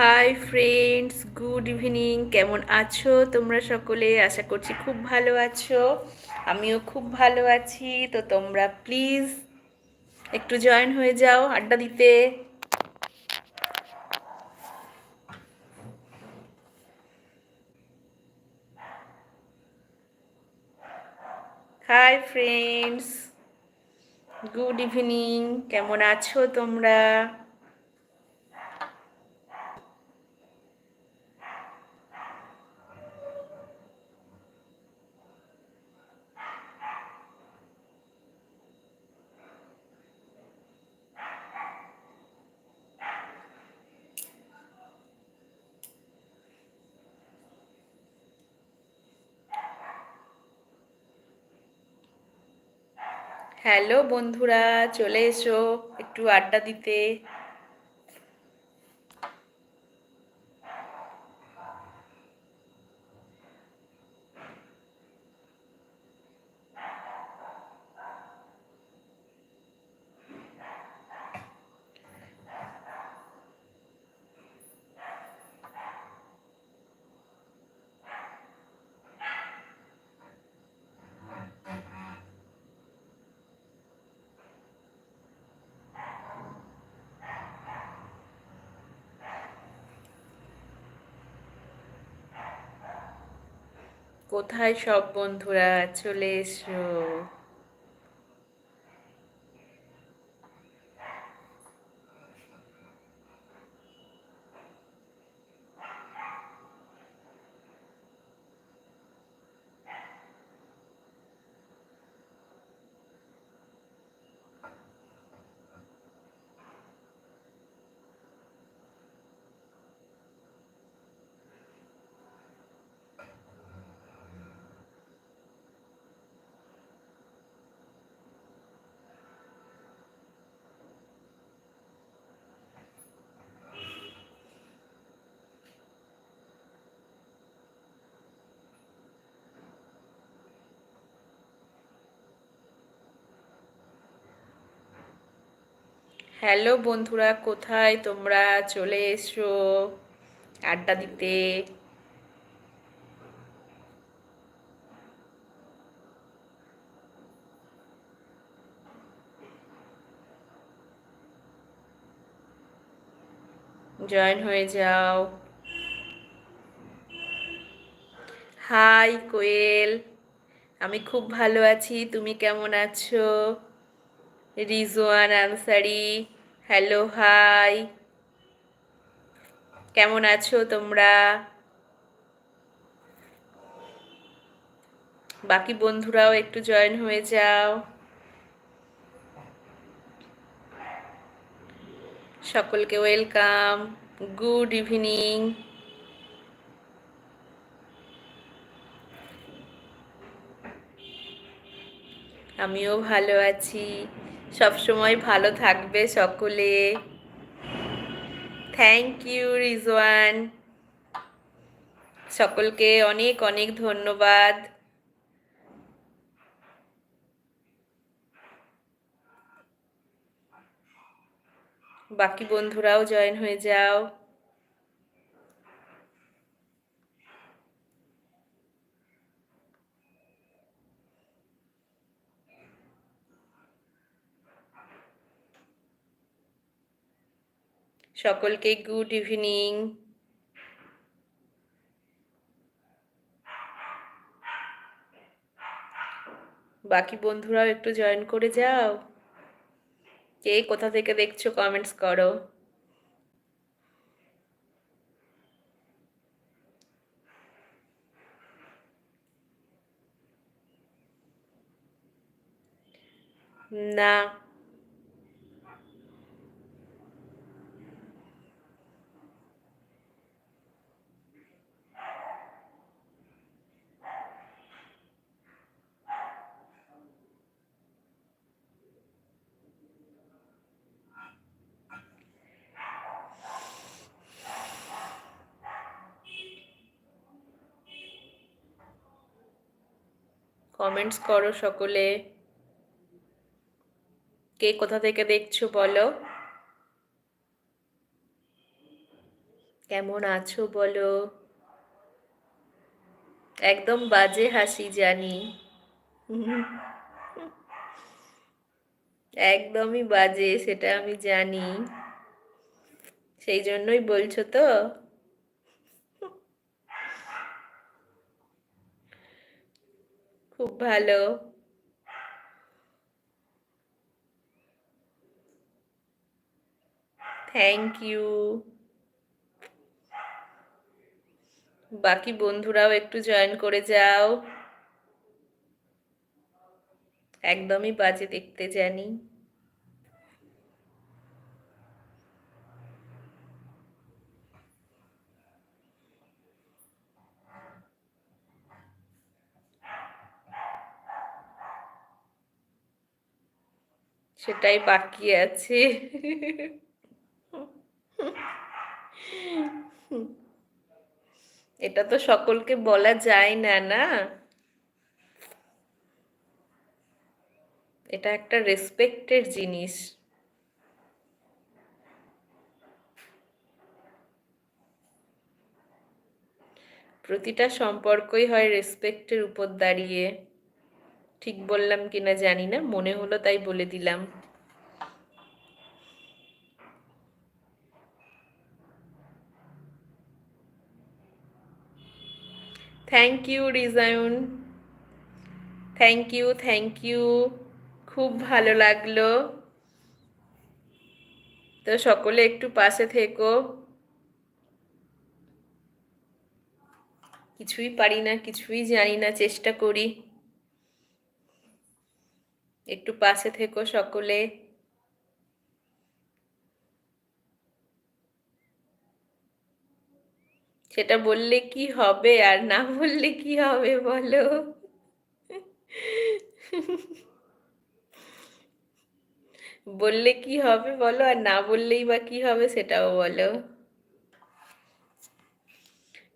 Hi friends good evening কেমন আছো? তোমরা সকলে আশা করছি খুব ভালো আছো। আমিও খুব ভালো আছি, তো তোমরা প্লিজ একটু জয়েন হয়ে যাও আড্ডা দিতে। হাই ফ্রেন্ডস গুড ইভিনিং কেমন আছো তোমরা? হ্যালো বন্ধুরা চলে এসো একটু আড্ডা দিতে। কোথায় সব বন্ধুরা চলে এসো হ্যালো বন্ধুরা, কোথায় তোমরা? চলে এসো আড্ডা দিতে। জয়েন হয়ে যাও। হাই কোয়েল, আমি খুব ভালো আছি, তুমি কেমন আছো? Rizwan Ansari, hello, hi. কেমন আছো তোমরা? বাকি বন্ধুরাও একটু জয়েন হয়ে যাও। সকলকে ওয়েলকাম। Good evening. আমিও ভালো আছি। সব সময় ভালো থাকবে সকলে। থ্যাংক ইউ রিজওয়ান সকলকে অনেক অনেক ধন্যবাদ। বাকি বন্ধুরাও জয়েন হয়ে যাও। সকলকে গুড ইভিনিং। বাকি বন্ধুরাও একটু জয়েন করে যাও। কে কোথা থেকে দেখছ কমেন্টস করো। না। কমেন্টস করো সকলে। কে কোথা থেকে দেখছ বলো। কেমন আছো বলো। একদম বাজে হাসি জানি। একদমই বাজে, সেটা আমি জানি। সেই জন্যই বলছো তো। খুব ভালো। থ্যাংক ইউ বাকি বন্ধুরাও একটু জয়েন করে যাও। একদমই বাজে দেখতে জানি। সেটাই বাকি আছে। এটা তো সকলকে বলা যায় না না? এটা একটা রেসপেক্টের জিনিস। প্রতিটা সম্পর্কই হয় রেসপেক্টের উপর দাঁড়িয়ে। ঠিক বললাম কিনা জানি না, মনে হলো তাই বলে দিলাম। Thank you Rizwan thank you thank you খুব ভালো লাগল। তো সকলে একটু পাশে থেকো। কিছুই পারি না, কিছুই জানি না, চেষ্টা করি। একটু পাশে থেকো সকলে। সেটা বললে কি হবে আর না বললে কি হবে বলো? বললে কি হবে বলো আর না বললেই বা কি হবে সেটাও বলো।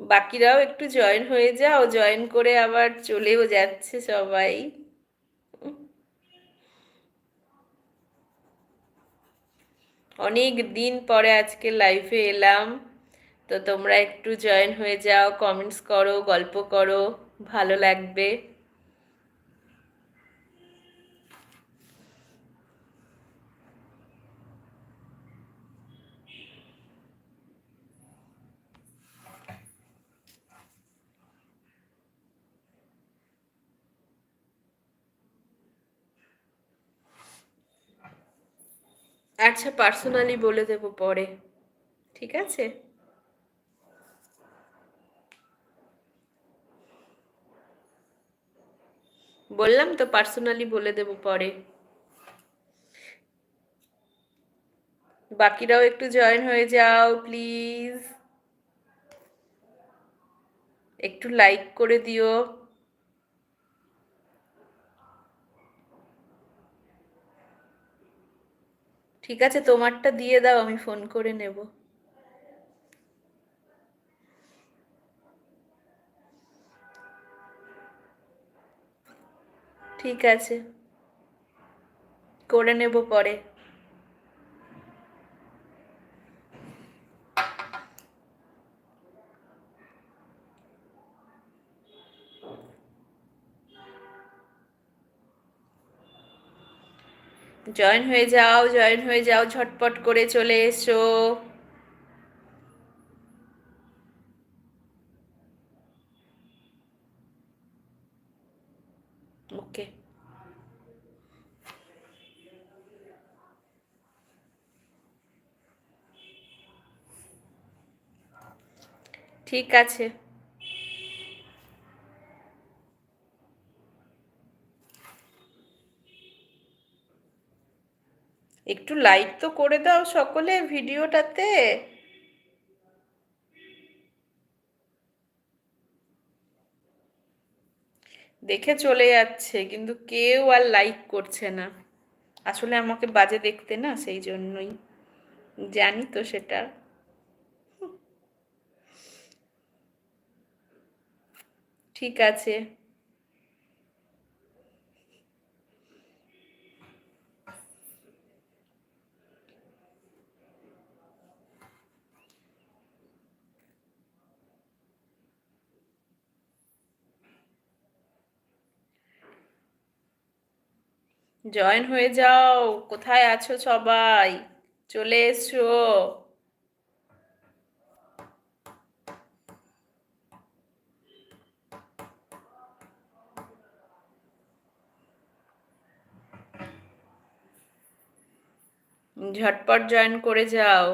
বাকিরাও একটু জয়েন হয়ে যাও জয়েন করে আবার চলেও যাচ্ছে সবাই। অনেক দিন পরে আজকে লাইফে এলাম। তো তোমরা একটু জয়েন হয়ে যাও কমেন্টস করো, গল্প করো, ভালো লাগবে। আচ্ছা পার্সোনালি বলে দেবো পরে। ঠিক আছে? বললাম তো পার্সোনালি বলে দেব পরে। বাকিরাও একটু জয়েন হয়ে যাও প্লিজ একটু লাইক করে দিও। ঠিক আছে তোমারটা দিয়ে দাও আমি ফোন করে নেব। ঠিক আছে। করে নেব পরে। জয়েন হয়ে যাও জয়েন হয়ে যাও ঝটপট করে চলে এসো। ওকে। ঠিক আছে। একটু লাইক তো করে দাও সকলে ভিডিওটাতে। দেখে চলে যাচ্ছে, কিন্তু কেউ আর লাইক করছে না। আসলে আমাকে বাজে দেখতে না সেই জন্যই। জানি তো সেটা। ঠিক আছে। জয়েন হয়ে যাও। কোথায় আছো সবাই? চলে এসো ঝটপট জয়েন করে যাও।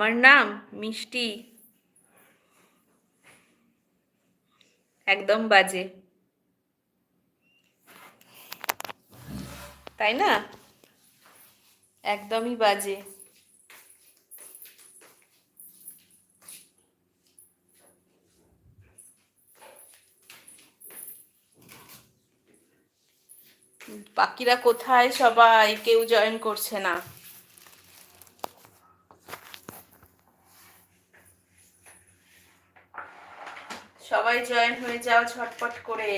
আমার নাম মিষ্টি। একদম বাজে। তাই না? একদমই বাজে। বাকিরা কোথায় সবাই? কেউ জয়েন করছে না সবাই জয়েন হয়ে যাও ছটপট করে।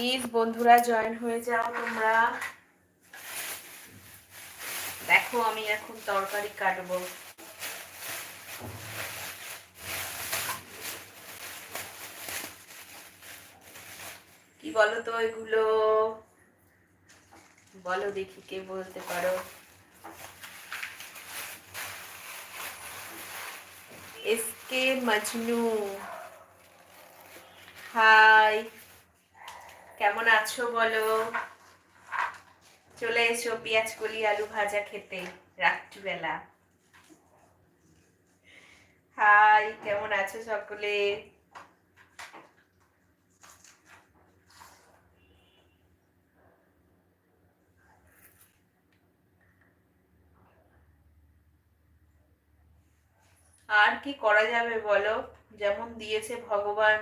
প্লিজ বন্ধুরা, জয়েন হয়ে যাও তোমরা। দেখো, আমি এখন তরকারি কাটবো। কি বলো তো এগুলো? বলো দেখি কে বলতে পারো। এসকে মজনু। হাই। কেমন আছো বলো? চলে এসো পেঁয়াজ কলি আলু ভাজা খেতে রাত্রিবেলা। হাই, কেমন আছো সকলে? আর কি করা যাবে বলো? যেমন দিয়েছে ভগবান।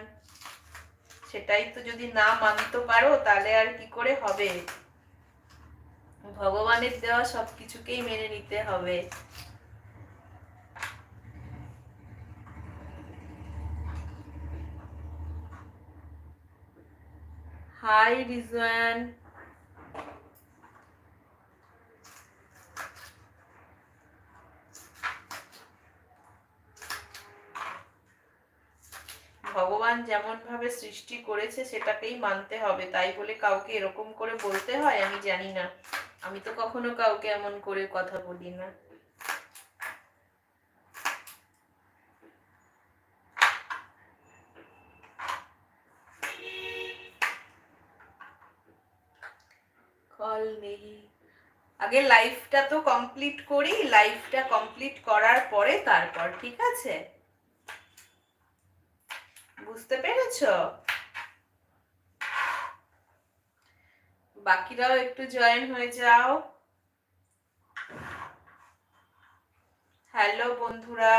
সেটাই তো যদি না মানতে পারো, তাহলে আর কি করে হবে? ভগবানের দেওয়া সবকিছুকেই মেনে নিতে হবে। হাই রিজওয়ান। ভগবান যেমন ভাবে সৃষ্টি করেছে সেটাকেই মানতে হবে। তাই বলে কাউকে এরকম করে বলতে হয়, আমি জানি না। আমি তো কখনো কাউকে এমন করে কথা বলি না। কল নেই। আগে লাইফটা তো কমপ্লিট করি লাইফটা কমপ্লিট করার পরে তারপর, ঠিক আছে? বুঝতে পেরেছ? বাকিরাও একটু জয়েন হয়ে যাও। হ্যালো বন্ধুরা।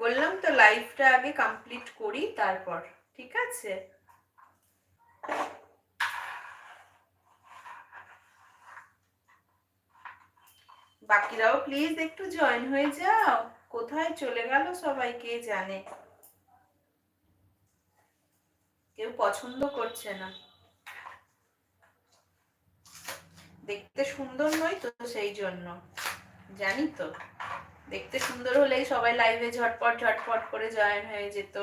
বললাম তো লাইফটা আগে কমপ্লিট করি, তারপর, ঠিক আছে? বাকিরাও প্লিজ একটু জয়েন হয়ে যাও। কোথায় চলে গেল সবাই কে জানে? কেউ পছন্দ করছে না। দেখতে সুন্দর নয় তো সেই জন্য। জানি তো। দেখতে সুন্দর হলেই সবাই লাইভে ঝটপট ঝটপট করে জয়েন হয়ে যেত।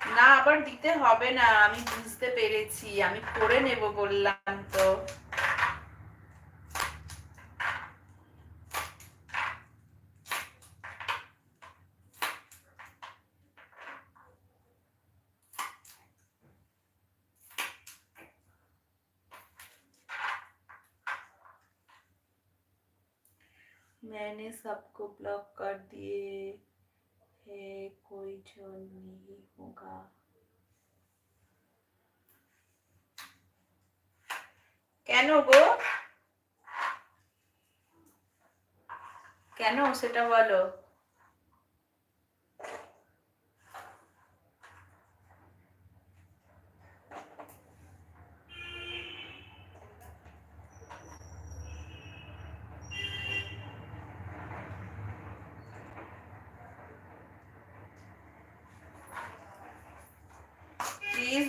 না, আবার দিতে হবে না, আমি বুঝতে পেরেছি, আমি করে নেব বললাম তো। मैंने सबको ब्लॉक कर दिए है कोई जो नहीं होगा কেন গো কেন সেটা বলো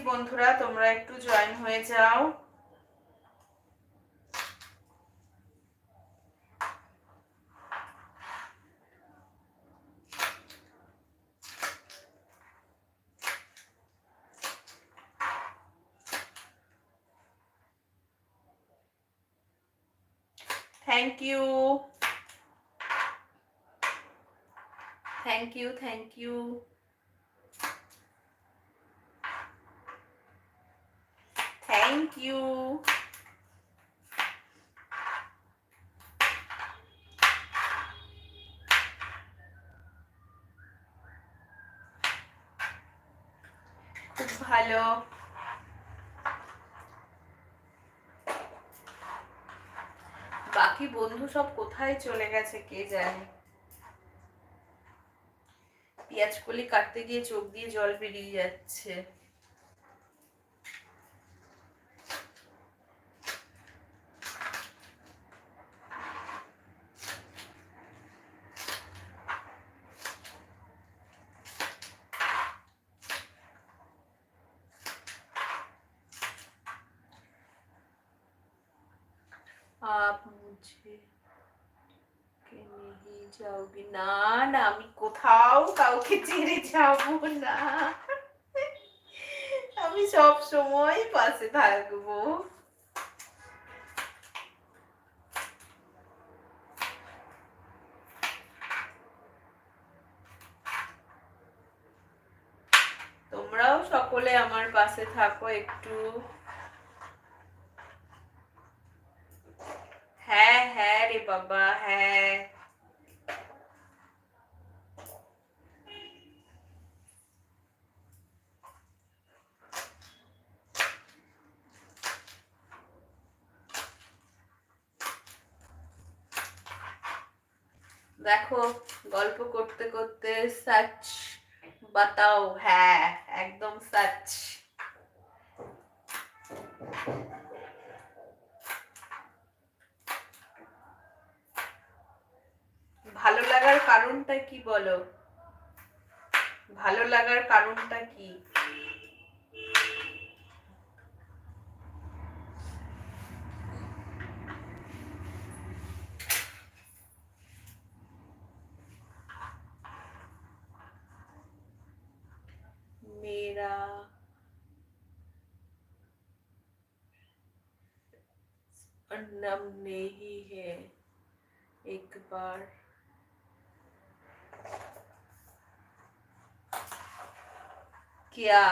বন্ধুরা তোমরা একটু জয়েন হয়ে যাও। Thank you thank you thank you thank you খুব ভালো বাকি বন্ধু সব কোথায় চলে গেছে কে জানে? পেঁয়াজ কলি কাটতে গিয়ে চোখ দিয়ে জল বেরিয়ে যাচ্ছে। आप मुझे के नहीं जाओगी না না আমি কোথাও কাউকে ছেড়ে যাব না আমি সব সময় পাশে থাকবো তোমরাও সকলে আমার পাশে থাকো একটু হ্যাঁ রে বাবা হ্যাঁ দেখো গল্প করতে করতে সাচ বাতাও হ্যাঁ একদম সাচ কারণটা কি বলো ভালো লাগার কারণটা কি मेरा नम नहीं है एक बार क्या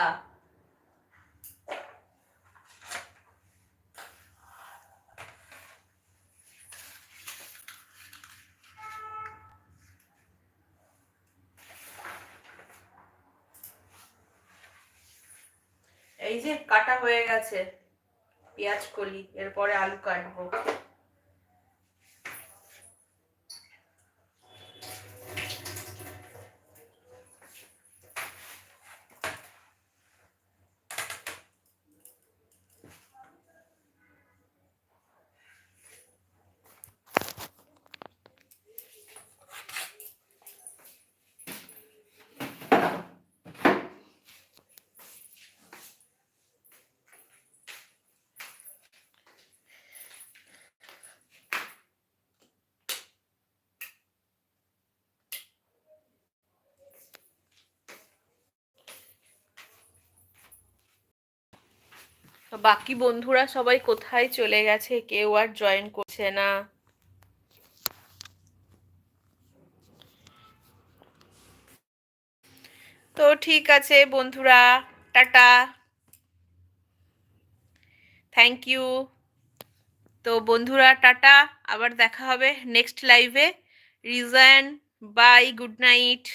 এই যে কাটা হয়ে গেছে পেঁয়াজ কলি এরপরে আলু কাটবো। বাকি বন্ধুরা সবাই কোথায় চলে গেছে? কেউ আর জয়েন করছে না। তো ঠিক আছে বন্ধুরা, টাটা। থ্যাংক ইউ তো বন্ধুরা, টাটা। আবার দেখা হবে নেক্সট লাইভে রিজান বাই গুড নাইট